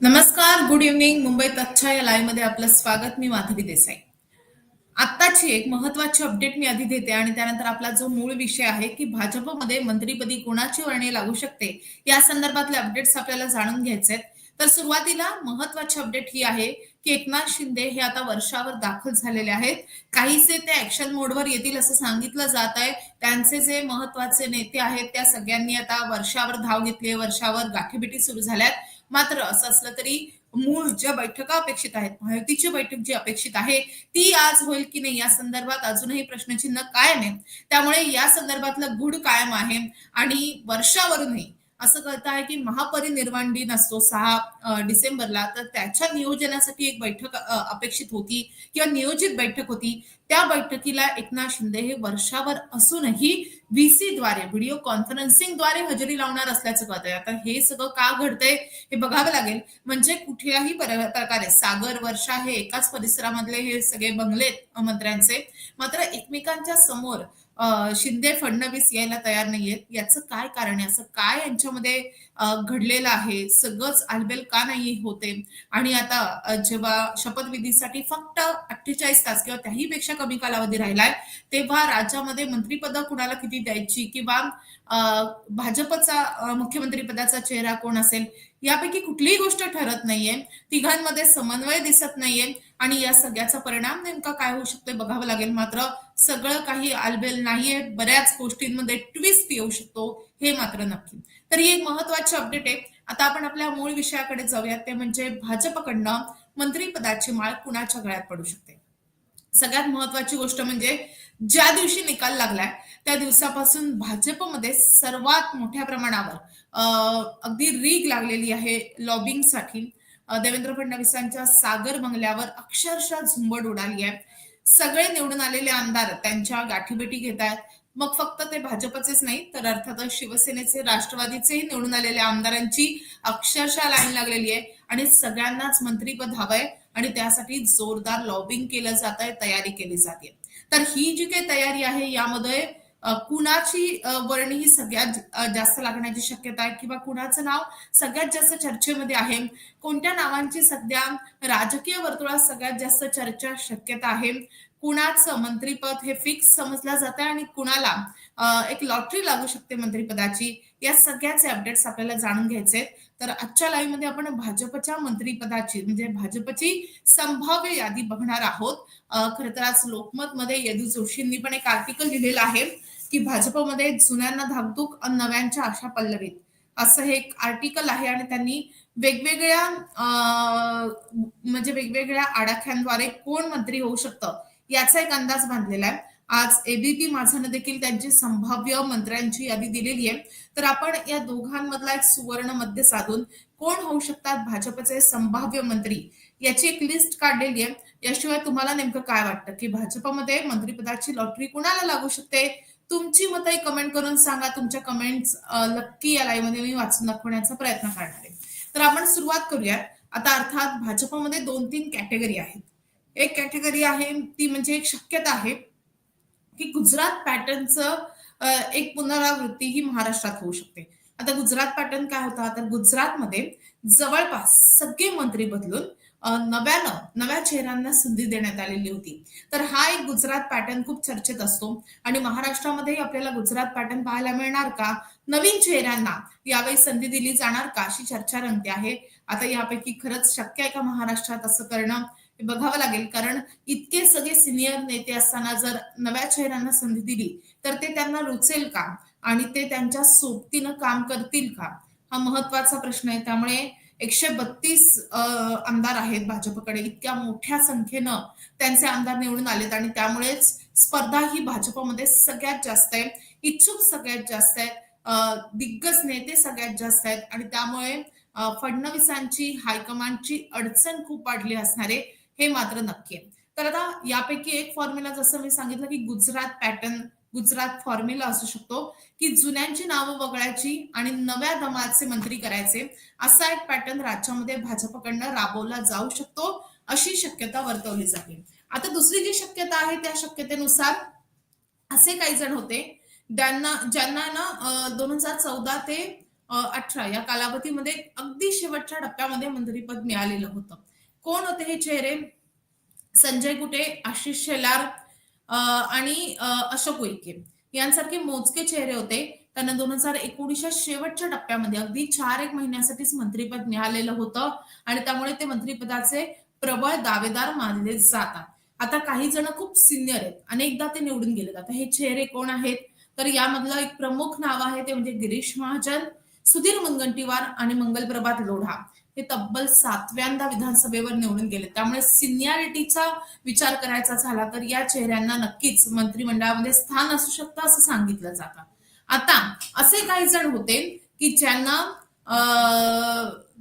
नमस्कार good evening Mumbai तच्छा या लाईव्हमध्ये आपलं स्वागत. मी माधवी देसाई. आत्ताची एक महत्वाची अपडेट मी आधी देते आणि त्यानंतर आपला जो मूळ विषय आहे की भाजपमध्ये मंत्रीपदी कोणाची वर्णी लागू शकते या संदर्भातले अपडेट्स आपल्याला जाणून घ्यायचे आहेत. तर सुरुवातीला महत्वाची अपडेट ही आहे की एकनाथ शिंदे हे आता वर्षावर दाखल झालेले आहेत. काहीसे ते ऍक्शन मोडवर येतील असं सांगितलं जात आहे. त्यांचे जे महत्त्वाचे नेते आहेत त्या सगळ्यांनी आता वर्षावर धाव घेतली वर्षावर गाठीबिटी सुरू झाल्यात. मात्र असं असलं तरी मूळ ज्या बैठका अपेक्षित आहेत महायुतीची बैठक जी अपेक्षित आहे ती आज होईल की नाही या संदर्भात अजूनही प्रश्नचिन्ह कायम आहे. त्यामुळे या संदर्भातलं गुढ कायम आहे आणि वर्षावरूनही असं कळतं आहे की महापरिनिर्वाण दिन असतो सहा डिसेंबरला. तर त्याच्या नियोजनासाठी एक बैठक अपेक्षित होती किंवा नियोजित बैठक होती. त्या बैठकीला एकनाथ शिंदे हे वर्षावर असूनही व्हीसी द्वारे व्हिडिओ कॉन्फरन्सिंगद्वारे हजेरी लावणार असल्याचं कळत आहे. आता हे सगळं का घडतंय हे बघावं लागेल. म्हणजे कुठल्याही प्रकारे सागर वर्षा हे एकाच परिसरामधले हे सगळे बंगले मंत्र्यांचे. मात्र एकमेकांच्या समोर शिंदे फडणवीस यायला तयार नाहीयेत. याचं काय कारण आहे? असं काय यांच्यामध्ये घडलेलं आहे? सगळंच आलबेल का नाही होते? आणि आता जेव्हा शपथविधीसाठी फक्त अठ्ठेचाळीस तास किंवा त्याही पेक्षा कमी कालावधी राहिलाय तेव्हा राज्यामध्ये मंत्रिपद कुणाला किती द्यायची? किंवा भाजपचा मुख्यमंत्री पदाचा चेहरा कोण असेल? यापैकी कुठलीही गोष्ट ठरत नाहीये. तिघांमध्ये समन्वय दिसत नाहीये. आणि या सगळ्याचा परिणाम नेमका काय होऊ शकतो बघावं लागेल. मात्र सगळं काही आलबेल नाहीये. बऱ्याच गोष्टींमध्ये ट्विस्ट येऊ शकतो हे मात्र नक्की. तर ही एक महत्वाची अपडेट आहे. आता आपण आपल्या मूळ विषयाकडे जाऊयात. ते म्हणजे भाजपकडनं मंत्रीपदाची माळ कुणाच्या गळ्यात पडू शकते? सगळ्यात महत्वाची गोष्ट म्हणजे ज्या दिवशी निकाल लागलाय त्या दिवसापासून भाजपमध्ये सर्वात मोठ्या प्रमाणावर अगदी रीग लागलेली आहे लॉबिंगसाठी देवेंद्र फडणवीसांच्या सागर बंगल्यावर अक्षरशः झुंबड उडाली आहे. सगळे निवडून आलेले आमदार त्यांच्या गाठीभेटी घेत आहेत. मग फक्त ते भाजपचेच नाही तर अर्थातच शिवसेनेचे राष्ट्रवादीचेही निवडून आलेल्या आमदारांची अक्षरशः लाईन लागलेली आहे आणि सगळ्यांनाच मंत्रीपद हवंय आणि त्यासाठी जोरदार लॉबिंग केलं जात आहे तयारी केली जाते. तर ही जी काही तयारी आहे यामध्ये कुणाची वर्णी ही सगळ्यात जास्त लागण्याची शक्यता आहे किंवा कुणाचं नाव सगळ्यात जास्त चर्चेमध्ये आहे? कोणत्या नावांची सध्या राजकीय वर्तुळात सगळ्यात जास्त चर्चा शक्यता आहे? कुणाचं मंत्रीपद हे फिक्स समजलं जात आहे आणि कुणाला एक लॉटरी लागू शकते मंत्रीपदाची? या सगळ्याचे अपडेट्स आपल्याला जाणून घ्यायचे तर आजच्या लाईव्हमध्ये आपण भाजपच्या मंत्रीपदाची म्हणजे भाजपची संभाव्य यादी बघणार आहोत. खर तर आज लोकमत मध्ये यदू जोशींनी पण एक आर्टिकल लिहिलेलं आहे. की भाजपमध्ये जुन्यांना धाकधूक आणि नव्यांच्या आशा पल्लवीत. असं हे एक आर्टिकल आहे आणि त्यांनी वेगवेगळ्या अ, म्हणजे वेगवेगळ्या आडाख्यांद्वारे कोण मंत्री होऊ शकतं याचा एक अंदाज बांधलेला आहे. आज एबीपी माझानं देखील त्यांची संभाव्य मंत्र्यांची यादी दिलेली आहे. तर आपण या दोघांमधला एक सुवर्ण मध्य साधून कोण होऊ शकतात भाजपचे संभाव्य मंत्री याची एक लिस्ट काढलेली आहे. याशिवाय तुम्हाला नेमकं काय वाटतं? की भाजपमध्ये मंत्रिपदाची लॉटरी कुणाला लागू शकते? तुमची मतही कमेंट करून सांगा. तुमच्या कमेंट्स नक्की या लाईव्हमध्ये मी वाचून दाखवण्याचा प्रयत्न करणार आहे. तर आपण सुरुवात करूयात. आता अर्थात भाजपमध्ये दोन तीन कॅटेगरी आहेत. एक कॅटेगरी आहे ती म्हणजे एक शक्यता आहे की गुजरात पॅटर्नचं एक पुनरावृत्ती ही महाराष्ट्रात होऊ शकते. आता गुजरात पॅटर्न काय होता? तर गुजरातमध्ये जवळपास सगळे मंत्री बदलून नव्यानं नव्या चेहऱ्यांना संधी देण्यात आलेली होती. तर हा एक गुजरात पॅटर्न खूप चर्चेत असतो. आणि महाराष्ट्रामध्येही आपल्याला गुजरात पॅटर्न पाहायला मिळणार का? नवीन चेहऱ्यांना यावेळी संधी दिली जाणार का? अशी चर्चा रंगते आहे. आता यापैकी खरंच शक्य आहे का महाराष्ट्रात असं करणं? हे बघावं लागेल. कारण इतके सगळे सिनियर नेते असताना जर नव्या चेहऱ्यांना संधी दिली तर ते त्यांना रुचेल का? आणि ते त्यांच्या सोबतीनं काम करतील का? हा महत्त्वाचा प्रश्न आहे. त्यामुळे एकशे बत्तीस आमदार आहेत भाजपकडे. इतक्या मोठ्या संख्येनं त्यांचे आमदार निवडून आलेत आणि त्यामुळेच स्पर्धा ही भाजपमध्ये सगळ्यात जास्त आहे. इच्छुक सगळ्यात जास्त आहेत. दिग्गज नेते सगळ्यात जास्त आहेत. आणि त्यामुळे फडणवीसांची हायकमांडची अडचण खूप वाढली असणारे हे मात्र नक्की आहे. तर आता यापैकी एक फॉर्म्युला जसं मी सांगितलं की गुजरात पॅटर्न गुजरात फॉर्म्युला असू शकतो की जुन्यांची नावं वगळायची आणि नव्या दमाचे मंत्री करायचे असा एक पॅटर्न राज्यामध्ये भाजपकडनं राबवला जाऊ शकतो अशी शक्यता वर्तवली जाते. आता दुसरी जी शक्यता आहे त्या शक्यतेनुसार असे काही जण होते ज्यांना ज्यांना ना दोन हजार चौदा ते अठरा या कालावधीमध्ये अगदी शेवटच्या टप्प्यामध्ये मंत्रीपद मिळालेलं होतं. कोण होते हे चेहरे? संजय कुटे आशिष शेलार आणि अशोक उईके यांसारखे मोजके चेहरे होते. त्यांना दोन हजार एकोणीसच्या शेवटच्या टप्प्यामध्ये अगदी चार एक महिन्यासाठीच मंत्रीपद मिळालेलं होतं आणि त्यामुळे ते मंत्रीपदाचे प्रबळ दावेदार मानले जातात. आता काही जण खूप सिनियर आहेत. अनेकदा ते निवडून गेले जातात हे चेहरे कोण आहेत? तर यामधलं एक प्रमुख नाव आहे ते म्हणजे गिरीश महाजन सुधीर मुनगंटीवार आणि मंगलप्रभात लोढा. हे तब्बल सातव्यांदा विधानसभेवर निवडून गेले. त्यामुळे सिनियरिटीचा विचार करायचा झाला तर या चेहऱ्यांना नक्कीच मंत्रिमंडळामध्ये स्थान असू शकतं असं सांगितलं जातं. आता असे काही जण होते की ज्यांना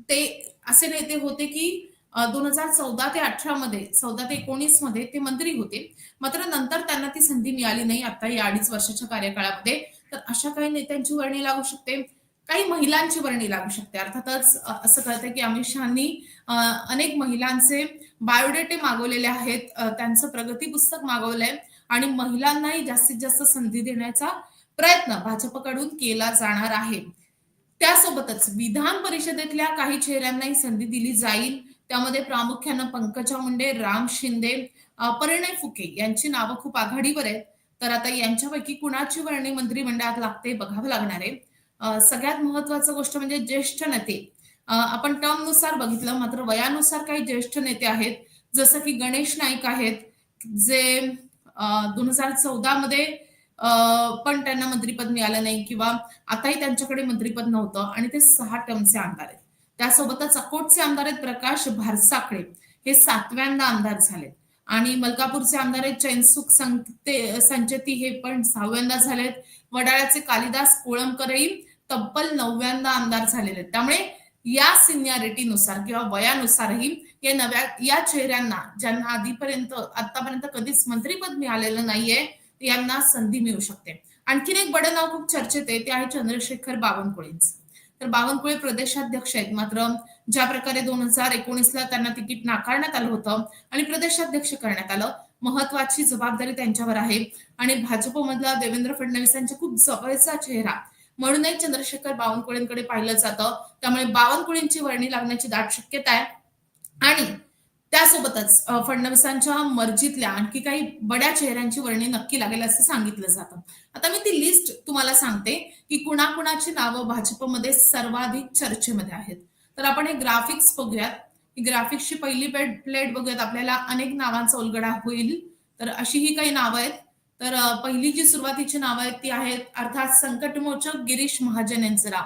ते असे नेते होते की दोन हजार चौदा ते अठरा मध्ये चौदा ते एकोणीसमध्ये ते मंत्री होते. मात्र नंतर त्यांना ती संधी मिळाली नाही. आता या अडीच वर्षाच्या कार्यकाळामध्ये. तर अशा काही नेत्यांची वर्णी लागू शकते. काही महिलांची वर्णी लागू शकते. अर्थातच असं कळतंय की अमित शहानी अनेक महिलांचे बायोडेटे मागवलेले आहेत. त्यांचं प्रगती पुस्तक मागवलंय आणि महिलांनाही जास्तीत जास्त संधी देण्याचा प्रयत्न भाजपकडून केला जाणार आहे. त्यासोबतच विधान परिषदेतल्या काही चेहऱ्यांनाही संधी दिली जाईल. त्यामध्ये प्रामुख्यानं पंकजा मुंडे राम शिंदे परिणय फुके यांची नावं खूप आघाडीवर आहेत. तर आता यांच्यापैकी कुणाची वर्णी मंत्रिमंडळात लागते बघावं लागणार आहे. सगळ्यात महत्वाचं गोष्ट म्हणजे ज्येष्ठ नेते. आपण टर्मनुसार बघितलं मात्र वयानुसार काही ज्येष्ठ नेते आहेत. जसं की गणेश नाईक आहेत जे दोन हजार चौदा मध्ये पण त्यांना मंत्रीपद मिळालं नाही किंवा आताही त्यांच्याकडे मंत्रीपद नव्हतं आणि ते सहा टर्मचे आमदार आहेत. त्यासोबतच अकोटचे आमदार आहेत प्रकाश भारसाकडे हे सातव्यांदा आमदार झालेत. आणि मलकापूरचे आमदार आहेत चैनसुख संते संचेती हे पण सहाव्यांदा झालेत. वडाळ्याचे कालिदास कोळंबकरही तब्बल नवव्यांदा आमदार झालेले आहेत. त्यामुळे या सिनियरिटीनुसार किंवा वयानुसारही या नव्या या चेहऱ्यांना ज्यांना आधीपर्यंत आतापर्यंत कधीच मंत्रीपद मिळालेलं नाहीये यांना संधी मिळू शकते. आणखीन एक बडं नाव खूप चर्चेत आहे ते आहे चंद्रशेखर बावनकुळेंच तर बावनकुळे प्रदेशाध्यक्ष आहेत. मात्र ज्या प्रकारे दोन हजार एकोणीसला त्यांना तिकीट नाकारण्यात आलं होतं आणि प्रदेशाध्यक्ष करण्यात आलं महत्वाची जबाबदारी त्यांच्यावर आहे. आणि भाजपमधला देवेंद्र फडणवीस यांचा खूप जवळचा चेहरा म्हणूनही चंद्रशेखर बावनकुळेंकडे पाहिलं जातं. त्यामुळे बावनकुळेंची वर्णी लागण्याची दाट शक्यता आहे. आणि त्यासोबतच फडणवीसांच्या मर्जीतल्या आणखी काही बड्या चेहऱ्यांची वर्णी नक्की लागेल असं सांगितलं जातं. आता मी ती लिस्ट तुम्हाला सांगते की कुणाकुणाची नावं भाजपमध्ये सर्वाधिक चर्चेमध्ये आहेत. तर आपण हे ग्राफिक्स बघूयात. ग्राफिक्सची पहिली प्लेट बघूयात. आपल्याला अनेक नावांचा उलगडा होईल. तर अशी ही काही नावं आहेत. तर पहिली जी सुरुवातीची नावं आहेत ती आहेत अर्थात संकटमोचक गिरीश महाजन यांचं नाव.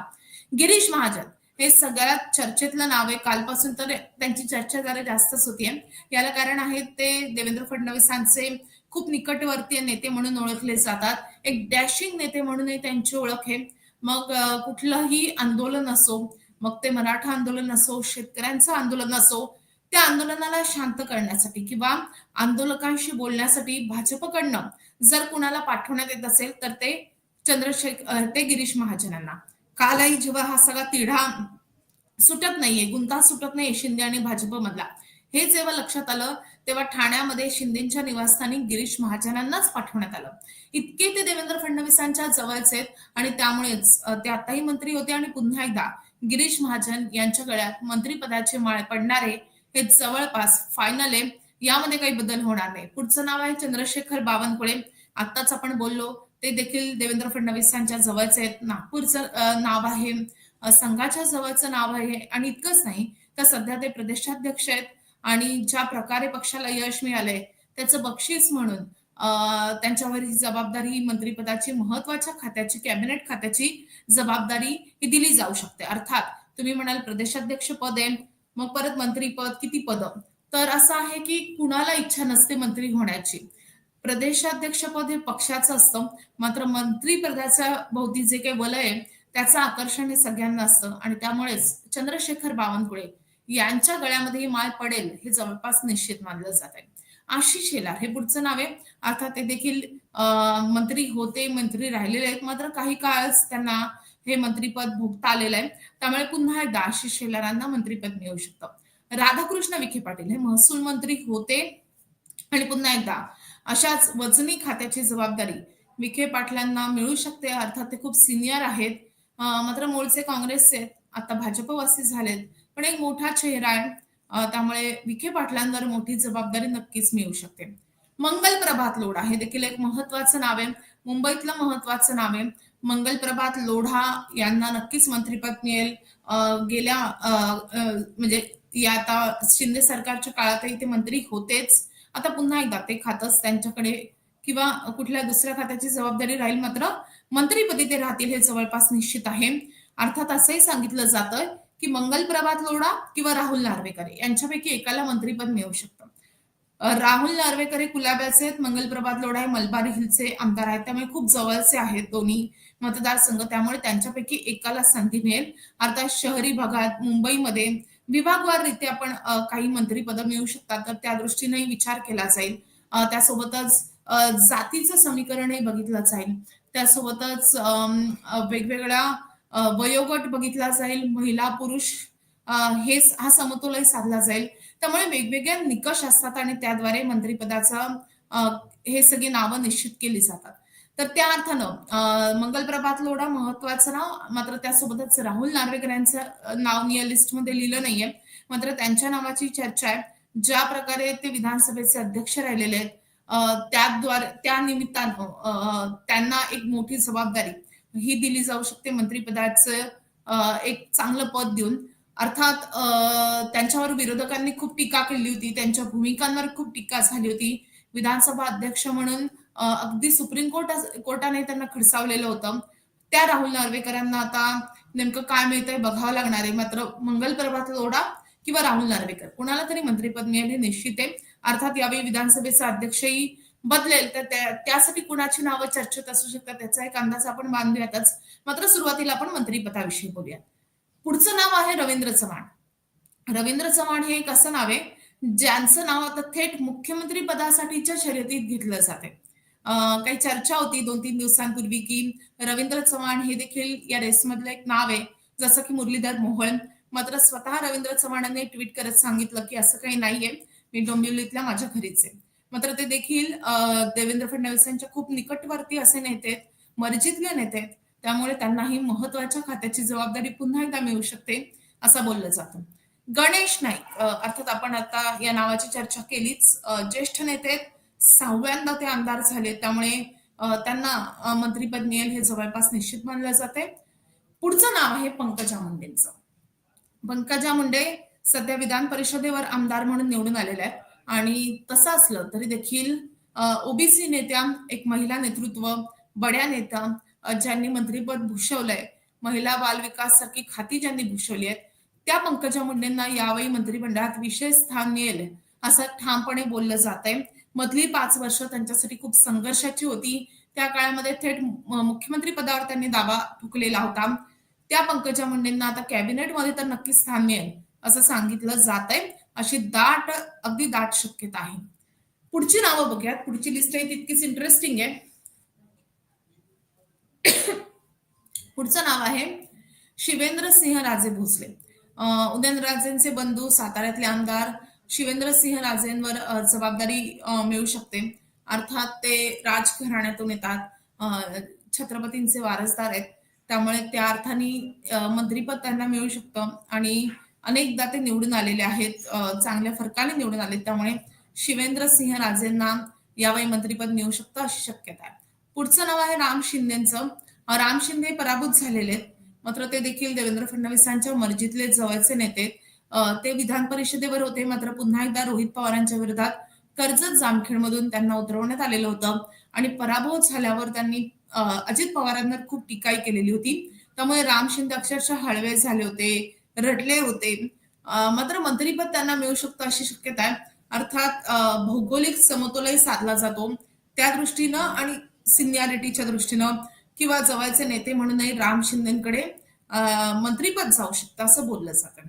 गिरीश महाजन हे सगळ्यात चर्चेतलं नाव आहे. कालपासून तर त्यांची चर्चा जरा जास्तच होतीये. याला कारण आहे ते देवेंद्र फडणवीसांचे खूप निकटवर्तीय नेते म्हणून ओळखले जातात. एक डॅशिंग नेते म्हणूनही त्यांची ओळख आहे. मग कुठलंही आंदोलन असो मग ते मराठा आंदोलन असो शेतकऱ्यांचं आंदोलन असो त्या आंदोलनाला शांत करण्यासाठी किंवा आंदोलकांशी बोलण्यासाठी भाजपकडनं जर कुणाला पाठवण्यात येत असेल तर ते चंद्रशेखर ते गिरीश महाजनांना. कालही जेव्हा हा सगळा तिढा सुटत नाहीये गुंता सुटत नाहीये शिंदे आणि भाजपमधला हे जेव्हा लक्षात आलं तेव्हा ठाण्यामध्ये शिंदेच्या निवासस्थानी गिरीश महाजनांनाच पाठवण्यात आलं. इतके ते देवेंद्र फडणवीसांच्या जवळचे आहेत आणि त्यामुळेच ते आताही मंत्री होते आणि पुन्हा एकदा गिरीश महाजन यांच्या गळ्यात मंत्रीपदाचे माळ पडणारे हे जवळपास फायनल आहे. यामध्ये काही बदल होणार नाही. पुढचं नाव आहे चंद्रशेखर बावनकुळे. आताच आपण बोललो ते देखील देवेंद्र फडणवीसांच्या जवळचे आहेत. नागपूरचं नाव आहे संघाच्या जवळचं नाव आहे आणि इतकंच नाही तर सध्या ते प्रदेशाध्यक्ष आहेत आणि ज्या प्रकारे पक्षाला यश मिळालंय त्याचं बक्षीस म्हणून त्यांच्यावर ही जबाबदारी मंत्रिपदाची महत्त्वाच्या खात्याची कॅबिनेट खात्याची जबाबदारी ही दिली जाऊ शकते. अर्थात तुम्ही म्हणाल प्रदेशाध्यक्ष पद आहे मग परत मंत्रीपद किती पद? तर असं आहे की कुणाला इच्छा नसते मंत्री होण्याची. प्रदेशाध्यक्षपद हे पक्षाचं असतं मात्र मंत्रीपदाच्या भोवती जे काही वलय आहे त्याचं आकर्षण हे सगळ्यांना असतं. आणि त्यामुळेच चंद्रशेखर बावनकुळे यांच्या गळ्यामध्ये ही माळ पडेल हे जवळपास निश्चित मानलं जात आहे. आशिष शेलार हे पुढचं नाव आहे. अर्थात ते देखील अं, मंत्री होते मंत्री राहिलेले आहेत मात्र काही काळच त्यांना हे मंत्रीपद भोगता आलेलं आहे. त्यामुळे पुन्हा एकदा आशिष शेलारांना मंत्रीपद मिळू शकतं. राधाकृष्ण विखे पाटील हे महसूल मंत्री होते. आणि पुन्हा एकदा अशाच वजनी खात्याची जबाबदारी विखे पाटलांना मिळू शकते अर्थात ते खूप सिनियर आहेत. मात्र मूळचे काँग्रेसचे आता भाजपवासी झालेत. पण एक मोठा चेहरा आहे. त्यामुळे विखे पाटलांवर मोठी जबाबदारी नक्कीच मिळू शकते. मंगल प्रभात लोढा हे देखील एक महत्वाचं नाव आहे. मुंबईतलं महत्वाचं नाव आहे. मंगल प्रभात लोढा यांना नक्कीच मंत्रीपद मिळेल. अं, गेल्या म्हणजे या आता शिंदे सरकारच्या काळातही ते मंत्री होतेच. आता पुन्हा एकदा ते खातच त्यांच्याकडे किंवा कुठल्या दुसऱ्या खात्याची जबाबदारी राहील मात्र मंत्रीपदी ते राहतील हे जवळपास निश्चित आहे. अर्थात असंही सांगितलं जातं की मंगल प्रभात लोढा किंवा राहुल नार्वेकर यांच्यापैकी एकाला मंत्रीपद मिळू शकतं. राहुल नार्वेकर हे कुलाब्याचे आहेत मंगल प्रभात लोढा हे मलबार हिलचे आमदार आहेत त्यामुळे खूप जवळचे आहेत दोन्ही मतदारसंघ त्यामुळे त्यांच्यापैकी एकाला संधी मिळेल. अर्थात शहरी भागात मुंबईमध्ये विभागवाररित्या पण आपण काही मंत्रीपद मिळू शकतात. तर त्या दृष्टीनेही विचार केला जाईल. त्यासोबतच जातीचं समीकरणही बघितलं जाईल. त्यासोबतच अम, वेगवेगळ्या वयोगट बघितला जाईल. महिला पुरुष हे हा समतोलही साधला जाईल. त्यामुळे वेगवेगळ्या निकष असतात आणि त्याद्वारे मंत्रिपदाचा हे सगळी नावं निश्चित केली जातात. तर त्या अर्थानं मंगलप्रभात लोढा महत्वाचं नाव मात्र त्यासोबतच राहुल नार्वेकर यांचं नाव या लिस्टमध्ये लिहिलं नाहीये. मात्र त्यांच्या नावाची चर्चा आहे. ज्या प्रकारे ते विधानसभेचे अध्यक्ष राहिलेले आहेत त्याद्वारे त्या निमित्तानं त्यांना एक मोठी जबाबदारी ही दिली जाऊ शकते मंत्रिपदाचं एक चांगलं पद देऊन. अर्थात त्यांच्यावर विरोधकांनी खूप टीका केली होती. त्यांच्या भूमिकांवर खूप टीका झाली होती. विधानसभा अध्यक्ष म्हणून अगदी सुप्रीम कोर्ट कोर्टाने त्यांना खडसावलेलं होतं. त्या राहुल नार्वेकरांना आता नेमकं काय मिळतंय बघावं लागणार आहे. मात्र मंगल प्रभात लोढा किंवा राहुल नार्वेकर. कोणाला तरी मंत्रिपद मिळेल हे निश्चित आहे. अर्थात यावेळी विधानसभेचा अध्यक्षही बदलेल. तर त्यासाठी कुणाची नावं चर्चेत असू शकतात त्याचा एक अंदाज आपण बांधूयातच. मात्र सुरुवातीला आपण मंत्रिपदाविषयी बोलूया पुढचं नाव आहे रवींद्र चव्हाण. रवींद्र चव्हाण हे एक असं नाव आहे ज्यांचं नाव आता थेट मुख्यमंत्री पदासाठीच्या शर्यतीत घेतलं जाते काही चर्चा होती दोन तीन दिवसांपूर्वी की रवींद्र चव्हाण हे देखील या रेसमधलं एक नाव आहे. जसं की मुरलीधर मोहन मात्र स्वतः रवींद्र चव्हाणांनी ट्विट करत सांगितलं की असं काही नाहीये. मी डोंबिवलीतल्या माझ्या घरीच आहे. मात्र ते देखील देवेंद्र फडणवीस यांच्या खूप निकटवर्ती असे नेते मर्जीतले नेते त्यामुळे त्यांनाही महत्त्वाच्या खात्याची जबाबदारी पुन्हा एकदा मिळू शकते असं बोललं जातं. गणेश नाईक अर्थात आपण आता या नावाची चर्चा केलीच. ज्येष्ठ नेते आहेत. सहाव्यांदा ते आमदार झाले त्यामुळे त्यांना मंत्रीपद मिळेल हे जवळपास निश्चित मानलं जाते. पुढचं नाव आहे पंकजा मुंडेंचं. पंकजा मुंडे सध्या विधान परिषदेवर आमदार म्हणून निवडून आलेल्या आहेत आणि तसं असलं तरी देखील ओबीसी नेत्या एक महिला नेतृत्व बड्या नेत्या ज्यांनी मंत्रीपद भूषवलंय महिला बाल विकास सारखी खाती ज्यांनी भूषवली आहेत त्या पंकजा मुंडेंना यावेळी मंत्रिमंडळात विशेष स्थान मिळेल असं ठामपणे बोललं जात आहे मधली पाच वर्ष त्यांच्यासाठी खूप संघर्षाची होती. त्या काळामध्ये थेट मुख्यमंत्री पदावर त्यांनी दावा ठुकलेला होता. त्या पंकजा मुंडेंना आता कॅबिनेटमध्ये तर नक्कीच स्थान मिळेल असं सांगितलं जात आहे अशी दाट अगदी दाट शक्यता आहे. पुढची नावं बघूयात. पुढची लिस्ट आहे तितकीच इंटरेस्टिंग आहे. पुढचं नाव आहे शिवेंद्र सिंह राजे भोसले. उदयनराजेंचे बंधू साताऱ्यातले आमदार शिवेंद्रसिंह राजेंवर जबाबदारी मिळू शकते. अर्थात ते राजघराण्यातून येतात. छत्रपतींचे वारसदार आहेत. त्यामुळे त्या अर्थाने मंत्रीपद त्यांना मिळू शकतं. आणि अनेकदा ते निवडून आलेले आहेत. चांगल्या फरकाने निवडून आले त्यामुळे शिवेंद्रसिंह राजेंना यावेळी मंत्रीपद मिळू शकतं अशी शक्यता आहे. पुढचं नाव आहे राम शिंदेचं. राम शिंदे पराभूत झालेले आहेत. मात्र ते देखील देवेंद्र फडणवीसांच्या मर्जीतले जवळचे नेते ते विधान परिषदेवर होते. मात्र पुन्हा एकदा रोहित पवारांच्या विरोधात कर्जत जामखेडमधून त्यांना उतरवण्यात आलेलं होतं. आणि पराभव झाल्यावर त्यांनी अजित पवारांवर खूप टीकाही केलेली होती. त्यामुळे राम शिंदे अक्षरशः हळवे झाले होते रडले होते. मात्र मंत्रीपद त्यांना मिळू शकतं अशी शक्यता आहे. अर्थात भौगोलिक समतोलही साधला जातो. त्या दृष्टीनं आणि सिनियरिटीच्या दृष्टीनं किंवा जवळचे नेते म्हणूनही राम शिंदेकडे मंत्रीपद जाऊ शकतं असं बोललं जातं.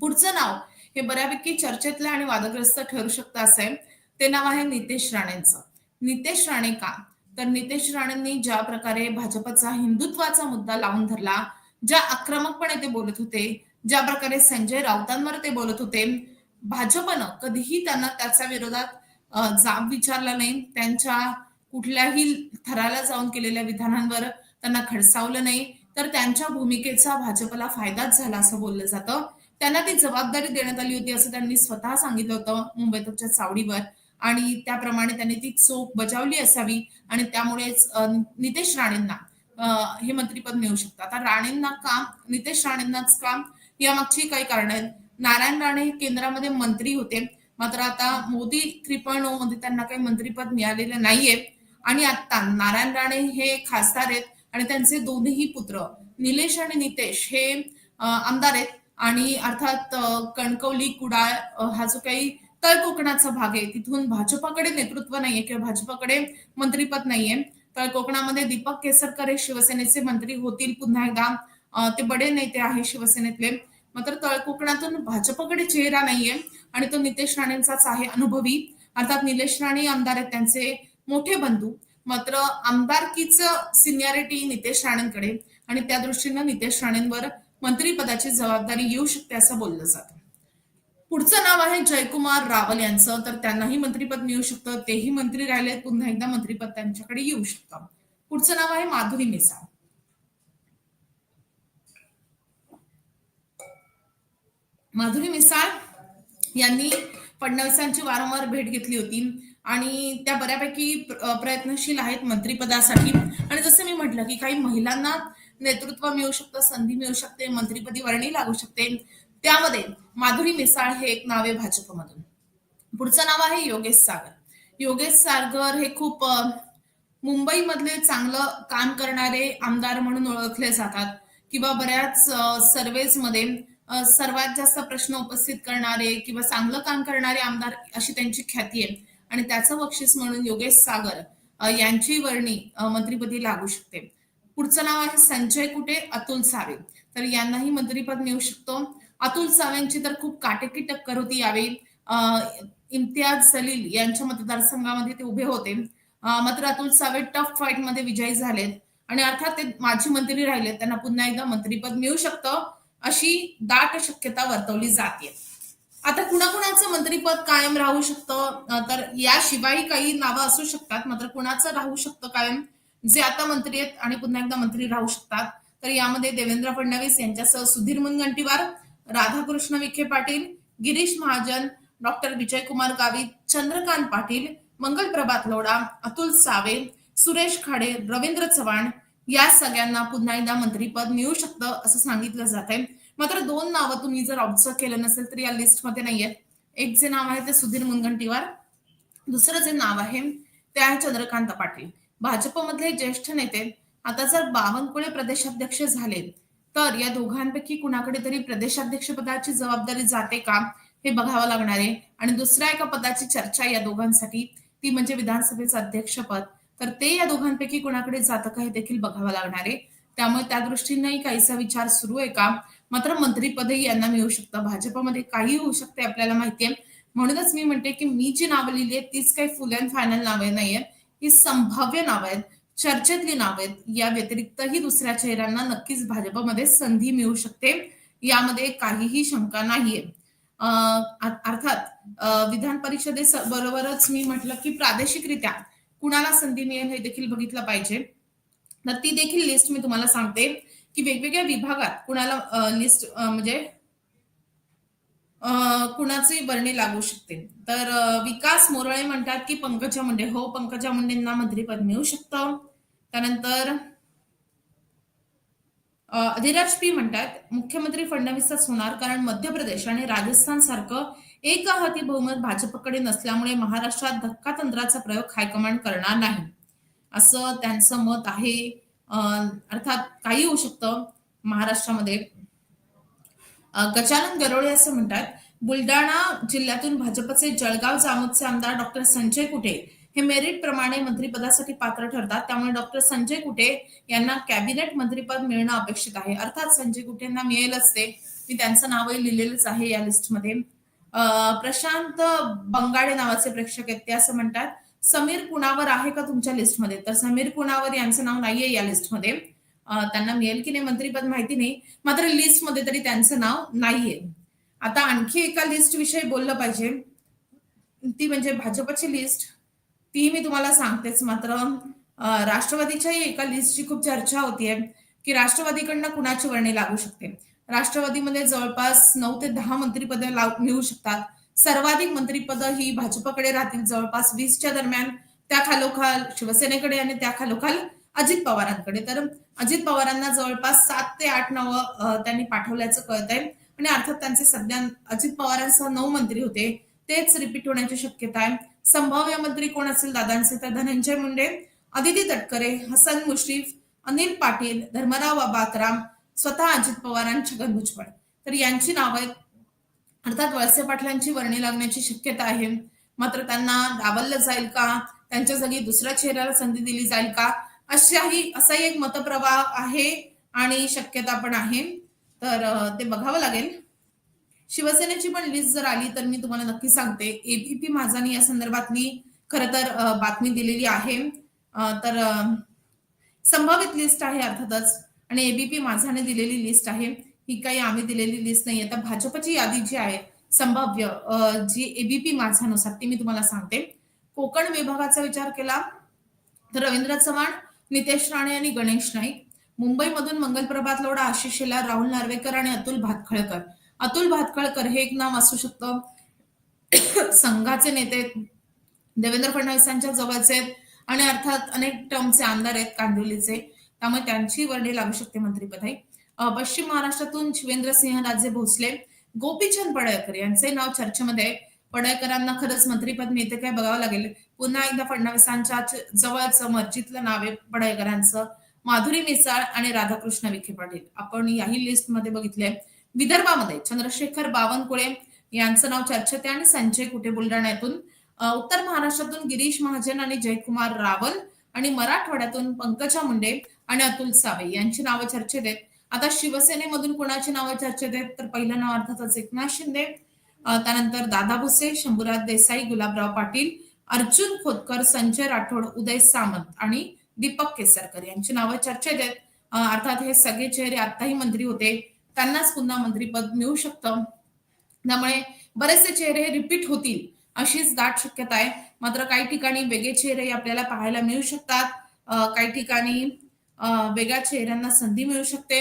पुढचं नाव हे बऱ्यापैकी चर्चेतलं आणि वादग्रस्त ठरू शकतं असं आहे. ते नाव आहे नितेश राणेंचं. नितेश राणे का? तर नितेश राणेंनी ज्या प्रकारे भाजपचा हिंदुत्वाचा मुद्दा लावून धरला ज्या आक्रमकपणे ते बोलत होते ज्या प्रकारे संजय राऊतांवर ते बोलत होते भाजपनं कधीही त्यांना त्याच्या विरोधात जाब विचारला नाही. त्यांच्या कुठल्याही थराला जाऊन केलेल्या विधानांवर त्यांना खडसावलं नाही. तर त्यांच्या भूमिकेचा भाजपला फायदाच झाला असं बोललं जातं. त्यांना ती जबाबदारी देण्यात आली होती असं त्यांनी स्वतः सांगितलं होतं मुंबईतच्या चावडीवर. आणि त्याप्रमाणे त्यांनी ती चोख बजावली असावी आणि त्यामुळेच नितेश राणेंना हे मंत्रीपद मिळू शकतं. आता राणेंना का? नितेश राणेंनाच का? यामागची काही कारण आहेत. नारायण राणे हे केंद्रामध्ये मंत्री होते. मात्र आता मोदी थ्री पॉईंटमध्ये त्यांना काही मंत्रीपद मिळालेलं नाहीये. आणि आता नारायण राणे हे खासदार आहेत आणि त्यांचे दोन्ही पुत्र निलेश आणि नितेश हे आमदार आहेत. आणि अर्थात कणकवली कुडाळ हा जो काही तळ कोकणाचा भाग आहे तिथून भाजपाकडे नेतृत्व नाहीये किंवा भाजपाकडे मंत्रीपद नाहीये. तर कोकणामध्ये दीपक केसरकर हे शिवसेनेचे मंत्री होतील पुन्हा एकदा. ते बडे नेते आहे शिवसेनेतले. मात्र तळ कोकणातून भाजपकडे चेहरा नाहीये आणि तो नितेश राणेंचाच आहे अनुभवी. अर्थात निलेश राणे आमदार आहेत त्यांचे मोठे बंधू. मात्र आमदारकीचं सिनियरिटी नितेश राणेंकडे. आणि त्या दृष्टीनं नितेश राणेंवर मंत्रीपदाची जबाबदारी येऊ शकते असं बोललं जातं. पुढचं नाव आहे जयकुमार रावल यांचं. तर त्यांनाही मंत्रीपद मिळू शकतं. तेही मंत्री राहिले पुन्हा एकदा मंत्रीपद त्यांच्याकडे येऊ शकतं. पुढचं नाव आहे माधुरी मिसाळ. माधुरी मिसाळ यांनी फडणवीसांची वारंवार भेट घेतली होती. आणि त्या बऱ्यापैकी प्रयत्नशील आहेत मंत्रीपदासाठी. आणि जसं मी म्हटलं की काही महिलांना नेतृत्व मिळू शकतं संधी मिळू शकते मंत्रीपदी वर्णी लागू शकते. त्यामध्ये माधुरी मिसाळ हे एक नाव आहे भाजपमधून. पुढचं नाव आहे योगेश सागर. योगेश सागर हे खूप मुंबईमधले चांगलं काम करणारे आमदार म्हणून ओळखले जातात. किंवा बऱ्याच सर्वेजमध्ये सर्वात जास्त प्रश्न उपस्थित करणारे किंवा चांगलं काम करणारे आमदार अशी त्यांची ख्याती आहे. आणि त्याचं बक्षीस म्हणून योगेश सागर यांची वर्णी मंत्रीपदी लागू शकते. पुढचं नाव आहे संजय कुटे अतुल सावे. तर यांनाही मंत्रीपद मिळू शकतो. अतुल सावेंची तर खूप काटेकी टक्कर होती यावेळी. इम्तियाज सलील यांच्या मतदारसंघामध्ये ते उभे होते. मात्र अतुल सावे टफ फाईटमध्ये विजयी झालेत. आणि अर्थात ते माजी मंत्री राहिले त्यांना पुन्हा एकदा मंत्रीपद मिळू शकतं अशी दाट शक्यता वर्तवली जाते आता कुणाकुणाचं मंत्रीपद कायम राहू शकतं? तर याशिवाय काही नावं असू शकतात मात्र कुणाचं राहू शकतं कायम? जे आता मंत्री आहेत आणि पुन्हा एकदा मंत्री राहू शकतात. तर यामध्ये देवेंद्र फडणवीस यांच्यासह सुधीर मुनगंटीवार राधाकृष्ण विखे पाटील गिरीश महाजन डॉक्टर विजयकुमार गावित चंद्रकांत पाटील मंगल प्रभात लोढा अतुल सावे सुरेश खाडे रवींद्र चव्हाण या सगळ्यांना पुन्हा एकदा मंत्रीपद मिळू शकतं असं सांगितलं जात आहे. मात्र दोन नावं तुम्ही जर ऑब्झर्व केलं नसेल तर या लिस्टमध्ये नाहीयेत एक जे नाव आहे ते सुधीर मुनगंटीवार दुसरं जे नाव आहे ते आहे चंद्रकांत पाटील. भाजपमधले ज्येष्ठ नेते आता जर बावनकुळे प्रदेशाध्यक्ष झाले तर या दोघांपैकी कुणाकडे तरी प्रदेशाध्यक्ष पदाची जबाबदारी जाते का? हे बघावं लागणार आहे. आणि दुसऱ्या एका पदाची चर्चा या दोघांसाठी ती म्हणजे विधानसभेचं अध्यक्षपद. तर ते या दोघांपैकी कुणाकडे जातं का हे देखील बघावं लागणार आहे. त्यामुळे त्या दृष्टीनेही काहीसा विचार सुरू आहे का? मात्र मंत्रीपदही यांना मिळू शकतं. भाजपमध्ये काही होऊ शकते आपल्याला माहितीये. म्हणूनच मी म्हणते की मी जी नावं लिहिली आहेत तीच काही फुल अँड फायनल नावे नाहीये ही संभाव्य नावं आहेत चर्चेतली नावं आहेत या व्यतिरिक्तही दुसऱ्या चेहऱ्यांना नक्कीच भाजपमध्ये संधी मिळू शकते यामध्ये काहीही शंका नाहीये. अं, अर्थात विधान परिषदे बरोबरच मी म्हटलं की प्रादेशिकरित्या कुणाला संधी मिळेल हे देखील बघितलं पाहिजे. तर ती देखील लिस्ट मी तुम्हाला सांगते की वेगवेगळ्या विभागात कुणाला लिस्ट म्हणजे अं, कुणाची वर्णी लागू शकते तर विकास मोरळे म्हणतात की पंकजा मुंडे. हो पंकजा मुंडेंना मंत्रीपद मिळू शकतं. त्यानंतर अधिराज पी म्हणतात मुख्यमंत्री फडणवीसच होणार कारण मध्य प्रदेश आणि राजस्थान सारखं एक हाती बहुमत भाजपकडे नसल्यामुळे महाराष्ट्रात धक्का तंत्राचा प्रयोग हायकमांड करणार नाही. असं त्यांचं मत आहे. अर्थात काही होऊ शकतं महाराष्ट्रामध्ये. गजानन गरोळे असं म्हणतात बुलढाणा जिल्ह्यातून भाजपचे जळगाव जामोदचे आमदार डॉक्टर संजय कुटे हे मेरिट प्रमाणे मंत्रिपदासाठी पात्र ठरतात. त्यामुळे डॉक्टर संजय कुटे यांना कॅबिनेट मंत्रीपद मिळणं अपेक्षित आहे. अर्थात संजय कुटेंना मिळेलच ते मी त्यांचं नावही लिहिलेलंच आहे या लिस्टमध्ये प्रशांत बंगाडे नावाचे प्रेक्षक आहेत ते असं म्हणतात. समीर कुणावर आहे का तुमच्या लिस्टमध्ये तर समीर कुणावर यांचं नाव नाहीये या लिस्टमध्ये त्यांना मिळेल की नाही मंत्रीपद माहिती नाही. मात्र लिस्टमध्ये तरी त्यांचं नाव नाहीये. आता आणखी एका लिस्ट विषयी बोललं पाहिजे. ती म्हणजे भाजपची लिस्ट ती मी तुम्हाला सांगतेच मात्र. राष्ट्रवादीच्याही एका लिस्टची खूप चर्चा होतीये की राष्ट्रवादीकडनं कुणाची वर्णी लागू शकते? राष्ट्रवादीमध्ये जवळपास नऊ ते दहा मंत्रिपद मिळू शकतात. सर्वाधिक मंत्रीपद ही भाजपकडे राहतील जवळपास वीसच्या दरम्यान. त्या खालोखाल शिवसेनेकडे आणि त्या खालोखाल अजित पवारांकडे. तर अजित पवारांना जवळपास सात ते आठ नावं त्यांनी पाठवल्याचं कळत आहे आणि अर्थात त्यांचे सध्या अजित पवारांसह नऊ मंत्री होते. तेच रिपीट होण्याची शक्यता आहे. संभाव्य मंत्री कोण असेल दादांचे तर धनंजय मुंडे अदिती तटकरे हसन मुश्रीफ अनिल पाटील धर्मराव बाबातराम स्वतः अजित पवार आणि छगन भुजबळ. तर यांची नावं अर्थात वळसे पाटलांची वर्णी लागण्याची शक्यता आहे. मात्र त्यांना डावललं जाईल का? त्यांच्या जागी दुसऱ्या चेहऱ्याला संधी दिली जाईल का? अशाही असाही एक मतप्रवाह आहे आणि शक्यता पण आहे. तर ते बघावं लागेल. शिवसेनेची पण लिस्ट जर आली तर मी तुम्हाला नक्की सांगते. एबीपी माझानी या संदर्भात मी खर तर बातमी दिलेली आहे. तर संभावित लिस्ट आहे अर्थातच. आणि एबीपी माझाने दिलेली लिस्ट आहे. ही काही आम्ही दिलेली लिस्ट नाही तर भाजपची यादी जी आहे संभाव्य जी एबीपी माझानुसार ती मी तुम्हाला सांगते. कोकण विभागाचा विचार केला तर रवींद्र चव्हाण नितेश राणे आणि गणेश नाईक. मुंबईमधून मंगलप्रभात लोडा आशिष शेलार राहुल नार्वेकर आणि अतुल भातखळकर. अतुल भातखळकर हे एक नाव असू शकतं. संघाचे नेते देवेंद्र फडणवीसांच्या जवळचे आहेत आणि अर्थात अनेक टर्मचे आमदार आहेत कांदिवलीचे. त्यामुळे त्यांची वर्णी लागू शकते मंत्रिपद पश्चिम महाराष्ट्रातून शिवेंद्र सिंह राजे भोसले गोपीचंद पडळकर यांचे नाव चर्चेमध्ये पडळकरांना खरंच मंत्रीपद मिळते काय बघावं लागेल. पुन्हा एकदा फडणवीसांच्या जवळचं मर्जीतलं नाव आहे पडळकरांचं. माधुरी मिसाळ आणि राधाकृष्ण विखे पाटील. आपण याही लिस्टमध्ये बघितले विदर्भामध्ये चंद्रशेखर बावनकुळे यांचं नाव चर्चेत आणि संजय कुठे बुलढाण्यातून उत्तर महाराष्ट्रातून गिरीश महाजन आणि जयकुमार रावल आणि मराठवाड्यातून पंकजा मुंडे आणि अतुल सावे यांची नावं चर्चेत आहेत. आता शिवसेनेमधून कोणाची नावं चर्चेत आहेत? तर पहिलं नाव अर्थातच एकनाथ शिंदे. त्यानंतर दादा भुसे शंभूराज देसाई गुलाबराव पाटील अर्जुन खोतकर संजय राठोड उदय सामंत आणि दीपक केसरकर यांची नावं चर्चेत आहेत. अर्थात हे सगळे चेहरे आताही मंत्री होते. त्यांनाच पुन्हा मंत्रीपद मिळू शकतं. त्यामुळे बरेचसे चेहरे रिपीट होतील अशीच दाट शक्यता आहे. मात्र काही ठिकाणी वेगळे चेहरे आपल्याला पाहायला मिळू शकतात. काही ठिकाणी वेगळ्या चेहऱ्यांना संधी मिळू शकते.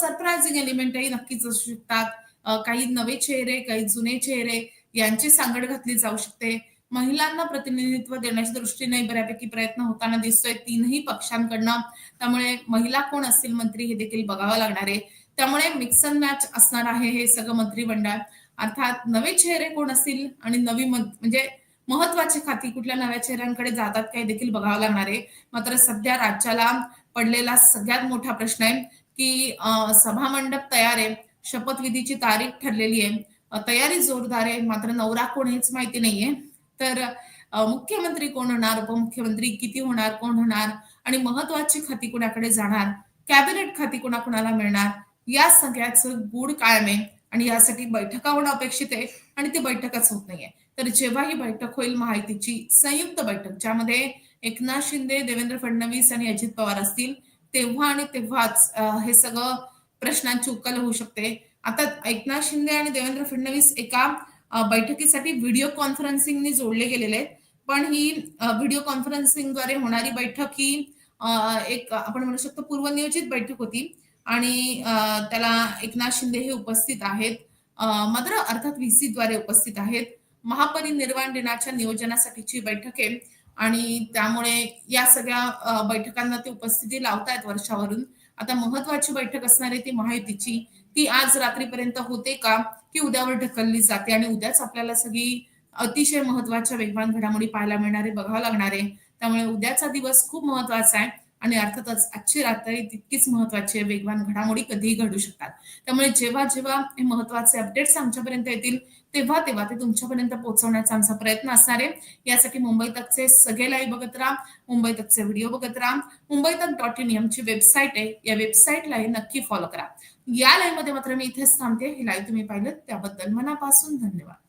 सरप्रायझिंग एलिमेंटही नक्कीच असू शकतात. काही नवे चेहरे काही जुने चेहरे यांची सांगड घातली जाऊ शकते. महिलांना प्रतिनिधित्व देण्याच्या दृष्टीने बऱ्यापैकी प्रयत्न होताना दिसतोय तीनही पक्षांकडनं. त्यामुळे महिला कोण असतील मंत्री हे देखील बघावं लागणार आहे. त्यामुळे मिक्स अँड मॅच असणार आहे हे सगळं मंत्रिमंडळ. अर्थात नवे चेहरे कोण असतील आणि नवी म्हणजे महत्वाची खाती कुठल्या नव्या चेहऱ्यांकडे जातात काही देखील बघावं लागणार आहे. मात्र सध्या राज्याला पडलेला सगळ्यात मोठा प्रश्न आहे की सभामंडप तयार आहे. शपथविधीची तारीख ठरलेली आहे. तयारी जोरदार आहे. मात्र नवरा कोण हेच माहिती नाहीये. तर मुख्यमंत्री कोण होणार? उपमुख्यमंत्री किती होणार? कोण होणार? आणि महत्वाची खाती कोणाकडे जाणार? कॅबिनेट खाती कोणाकोणाला मिळणार? या सगळ्याचं गुढ कायम आहे आणि यासाठी बैठका होणं अपेक्षित आहे आणि ती बैठकच होत नाहीये. तर जेव्हा ही बैठक होईल माहितीची संयुक्त बैठक ज्यामध्ये एकनाथ शिंदे देवेंद्र फडणवीस आणि अजित पवार असतील तेव्हा आणि तेव्हाच हे सगळं प्रश्नांची उकल होऊ शकते. आता एकनाथ शिंदे आणि देवेंद्र फडणवीस एका बैठकीसाठी व्हिडिओ कॉन्फरन्सिंगने जोडले गेलेले आहेत. पण ही व्हिडिओ कॉन्फरन्सिंगद्वारे होणारी बैठक ही एक आपण म्हणू शकतो पूर्वनियोजित बैठक होती. आणि त्याला एकनाथ शिंदे हे उपस्थित आहेत. मात्र अर्थात द्वारे उपस्थित आहेत. महापरिनिर्वाण दिनाच्या नियोजनासाठीची बैठक आहे. आणि त्यामुळे या सगळ्या बैठकांना ते उपस्थिती लावतायत वर्षावरून. आता महत्वाची बैठक असणार आहे ती महायुतीची ती आज रात्रीपर्यंत होते का की उद्यावर ढकलली जाते आणि उद्याच आपल्याला सगळी अतिशय महत्त्वाच्या वेगवान घडामोडी पाहायला मिळणारे बघावं लागणार आहे. त्यामुळे उद्याचा दिवस खूप महत्त्वाचा आहे. आणि अर्थातच आजची रात्री तितकीच महत्वाची आहे वेगवान घडामोडी कधीही घडू शकतात. त्यामुळे जेव्हा जेव्हा हे महत्त्वाचे अपडेट्स आमच्यापर्यंत येतील तेव्हा तेव्हा ते तुमच्यापर्यंत पोहोचवण्याचा आमचा प्रयत्न असणार आहे. यासाठी मुंबई तकचे सगळे लाईव्ह बघत राहा मुंबई तकचे व्हिडिओ बघत राहा मुंबई तक डॉट इन आमची वेबसाईट आहे. या वेबसाईटला नक्की फॉलो करा. या लाईव्हमध्ये मात्र मी इथेच थांबते. हे लाईव्ह तुम्ही पाहिलं त्याबद्दल मनापासून धन्यवाद.